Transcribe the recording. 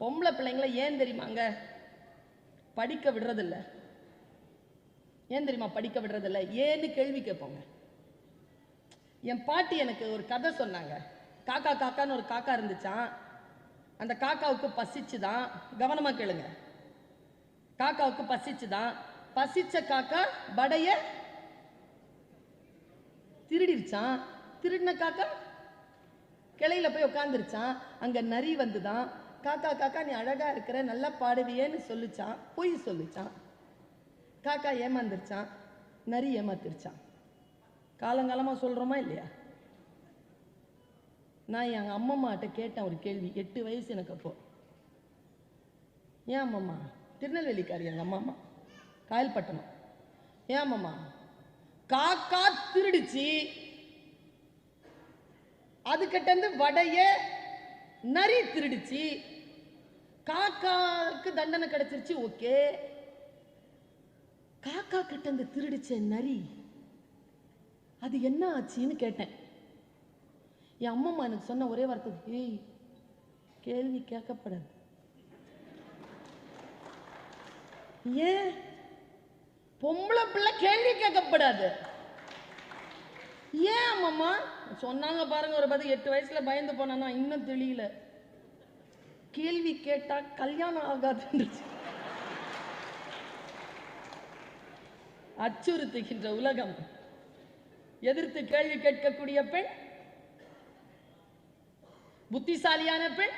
பொம்பளை பிள்ளைங்களை ஏன் தெரியுமாங்க படிக்க விடுறதில்ல. ஏன் தெரியுமா படிக்க விடுறதில்ல? ஏன்னு கேள்வி கேட்போங்க. என் பாட்டி எனக்கு ஒரு கதை சொன்னாங்க. காக்கா காக்கான்னு ஒரு காக்கா இருந்துச்சான் அந்த காக்காவுக்கு பசிச்சு தான் கவனமாக கேளுங்க. காக்காவுக்கு பசிச்சு தான் பசிச்ச காக்கா வடைய திருடிருச்சான் திருடின காக்கா கிளையில போய் உட்காந்துருச்சான் அங்கே நரி வந்துதான். காக்கா காக்கா நீ அழகா இருக்கிற நல்லா பாடுவியேன்னு சொல்லிச்சான் பொய் சொல்லிச்சான் காக்கா ஏமாந்துருச்சான் நரி ஏமாத்திருச்சான் காலங்காலமா சொல்றோமா இல்லையா? நான் எங்க அம்மம்மாட்ட கேட்டேன் ஒரு கேள்வி எட்டு வயசு எனக்கு அப்போ? ஏன் அம்மம்மா? திருநெல்வேலிக்காரி எங்க அம்மா அம்மா காயல்பட்டணம் ஏன் அம்மம்மா? காக்கா திருடிச்சு. அதுக்கிட்டேருந்து வடைய நரி திருடிச்சு. காக்காவுக்கு தண்டனை கிடைச்சிருச்சு ஓகே. காக்கா கிட்ட அந்த திருடிச்ச நரி அது என்ன ஆச்சுன்னு கேட்டேன். என் அம்மம்மா எனக்கு சொன்ன ஒரே வார்த்தை ஏய் கேள்வி கேட்கப்படாது. ஏன்? பொம்பளை பிள்ளை கேள்வி கேட்கப்படாது. ஏன் அம்மம்மா சொன்னாங்க பாருங்க ஒரு பத்து எட்டு வயசுல பயந்து போனா இன்னும் தெளியல. கேள்வி கேட்டா கல்யாணம் ஆகாதுன்றது. அச்சுறுத்துகின்ற உலகம். எதிர்த்து கேள்வி கேட்கக்கூடிய பெண் புத்திசாலியான பெண்